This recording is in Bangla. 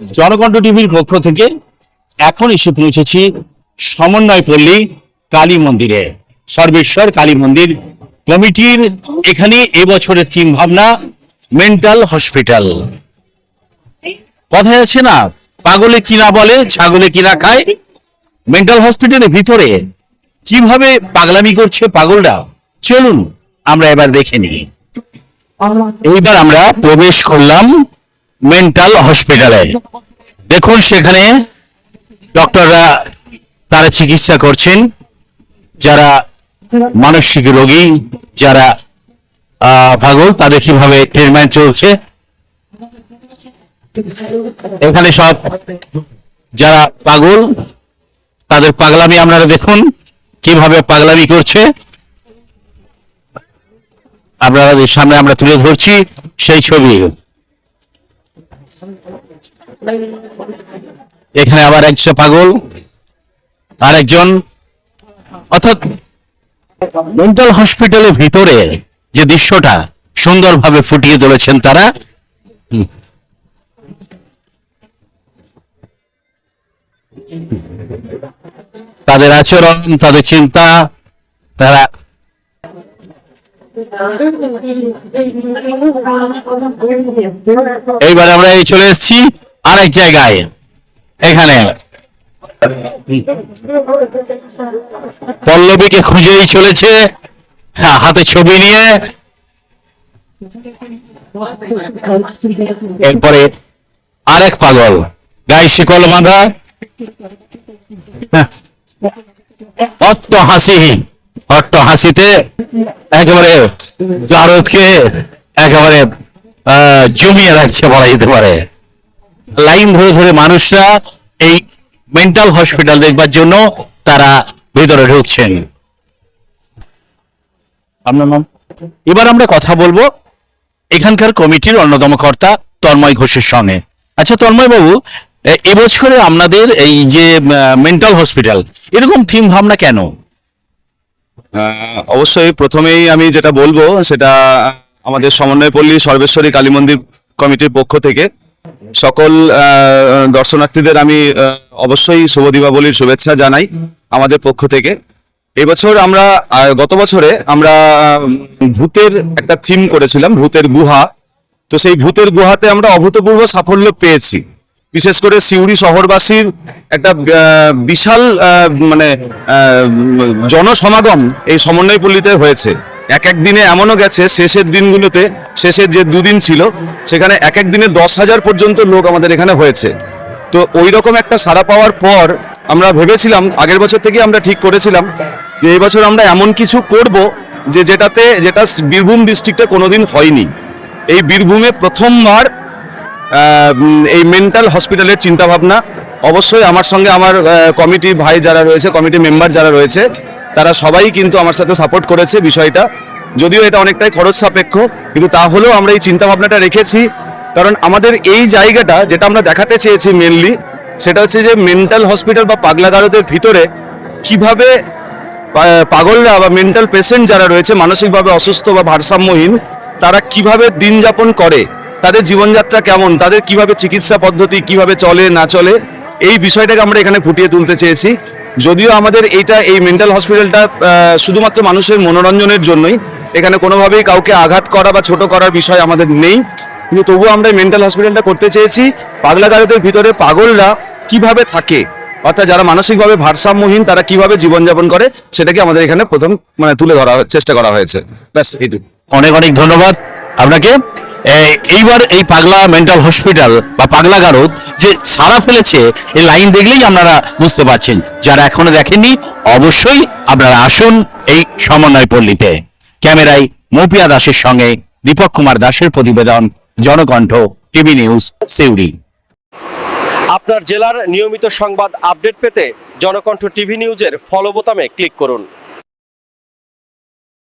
জনকণ্ঠ টিভির পক্ষ থেকে এখন এসে পৌঁছেছি সমন্বয়পল্লী কালী মন্দিরে। সর্বেশ্বর কালী মন্দির কমিটির এখানে এবছরের থিম ভাবনা, মেন্টাল হসপিটাল। কথায় আছে না, পাগলে কিনা বলে, ছাগলে কিনা খায়? মেন্টাল হসপিটালের ভিতরে কীভাবে পাগলামি করছে পাগলরা? চলুন, আমরা এবার দেখে নিই। এইবার আমরা প্রবেশ করলাম মেন্টাল হসপিটালে। দেখুন সেখানে ডক্টররা তারা চিকিৎসা করছেন। যারা মানসিক রোগী, যারা পাগল, তাদের কীভাবে ট্রিটমেন্ট চলছে। এখানে সব যারা পাগল, তাদের পাগলামি আপনারা দেখুন, কীভাবে পাগলামি করছে। আপনাদের সামনে আমরা তুলে ধরছি সেই ছবি। এখানে আবার একজন পাগল, আর একজন অর্থাৎ মেন্টাল হসপিটালের ভিতরে যে দৃশ্যটা সুন্দরভাবে ফুটিয়ে তুলেছেন তারা। তাদের আচরণ, তাদের চিন্তা, তারা এইবার আমরা এই চলে এসেছি। আরেক জায়গায় এখানে। পল্লবীকে খুঁজেই চলেছে হ্যাঁ, হাতে ছবি নিয়ে। এরপরে আরেক পাগল গায়ে শিকল বাঁধা। হ্যাঁ, অট্ট হাসি অট্ট হাসিতে একেবারে জারদকে একেবারে আহ, জমিয়ে রাখছে বলা যেতে পারে। লাইন ধরে ধরে মানুষরা এই মেন্টাল হসপিটাল দেখবার জন্য তারা ভেতরে ঢুকছেন। আপনার নাম? এবার আমরা কথা বলব এখানকার কমিটির অন্যতম কর্তা তন্ময় ঘোষের সঙ্গে। আচ্ছা তন্ময় বাবু এবছরে আপনাদের এই যে মেন্টাল হসপিটাল এরকম থিম ভাবনা কেন? অবশ্যই প্রথমেই আমি যেটা বলব সেটা আমাদের সমন্বয় পল্লী সর্বেশ্বরী কালী মন্দির কমিটির পক্ষ থেকে সকল দর্শনার্থীদের আমি অবশ্যই শুভ দীপাবলির শুভেচ্ছা জানাই আমাদের পক্ষ থেকে। এবছর আমরা গত বছরে আমরা ভূতের একটা থিম করেছিলাম, ভূতের গুহা। তো সেই ভূতের গুহাতে আমরা অভূতপূর্ব সাফল্য পেয়েছি। বিশেষ করে সিউড়ি শহরবাসীর একটা বিশাল মানে জনসমাগম এই সমন্বয়পল্লীতে হয়েছে। এক এক দিনে এমনও গেছে, শেষের দিনগুলোতে, শেষের যে দুদিন ছিল, সেখানে এক এক দিনে দশ হাজার পর্যন্ত লোক আমাদের এখানে হয়েছে। তো ওই রকম একটা সাড়া পাওয়ার পর আমরা ভেবেছিলাম, আগের বছর থেকে আমরা ঠিক করেছিলাম, যে এই বছর আমরা এমন কিছু করব যে যেটাতে, যেটা বীরভূম ডিস্ট্রিক্টে কোনোদিন হয়নি। এই বীরভূমে প্রথমবার এই মেন্টাল হসপিটালের চিন্তাভাবনা। অবশ্যই আমার সঙ্গে আমার কমিটি ভাই যারা রয়েছে কমিটি মেম্বার যারা রয়েছে তারা সবাই কিন্তু আমার সাথে সাপোর্ট করেছে বিষয়টা। যদিও এটা অনেকটাই খরচ সাপেক্ষ, কিন্তু তাহলেও আমরা এই চিন্তা ভাবনাটা রেখেছি। কারণ আমাদের এই জায়গাটা যেটা আমরা দেখাতে চেয়েছি মেনলি সেটা হচ্ছে যে মেন্টাল হসপিটাল বা পাগলাগারদের ভিতরে কীভাবে পাগলরা বা মেন্টাল পেশেন্ট যারা রয়েছে, মানসিকভাবে অসুস্থ বা ভারসাম্যহীন, তারা কীভাবে দিন যাপন করে, তাদের জীবনযাত্রা কেমন, তাদের কীভাবে চিকিৎসা পদ্ধতি কীভাবে চলে, না চলে এই বিষয়টাকে আমরা এখানে ফুটিয়ে তুলতে চেয়েছি। যদিও আমাদের এইটা, এই মেন্টাল হসপিটালটা শুধুমাত্র মানুষের মনোরঞ্জনের জন্যই, এখানে কোনোভাবেই কাউকে আঘাত করা বা ছোট করার বিষয় আমাদের নেই। কিন্তু তবুও আমরা এই মেন্টাল হসপিটালটা করতে চেয়েছি। পাগলাগারদের ভিতরে পাগলরা কীভাবে থাকে? অর্থাৎ যারা মানসিকভাবে ভারসাম্যহীন, তারা কীভাবে জীবনযাপন করে? সেটাকে আমাদের এখানে প্রথম মানে তুলে ধরা, চেষ্টা করা হয়েছে। ব্যাস এইটুকু অনেক অনেক ধন্যবাদ। আপনাকে এইবার এই পাগলা মেন্টাল হসপিটাল বা পাগলা গারদ যে সারা ফেলেছে, এই লাইন দেখলেই আপনারা বুঝতে পারছেন। যারা এখনও দেখেননি, অবশ্যই আপনারা আসুন এই সমন্বয় পল্লীতে। ক্যামেরায় মৌপিয়া দাসের সঙ্গে দীপক কুমার দাসের প্রতিবেদন, জনকণ্ঠ, টিভি নিউজ, সিউড়ি। আপনার জেলার নিয়মিত সংবাদ আপডেট পেতে জনকণ্ঠ টিভি নিউজের ফলো বোতামে ক্লিক করুন।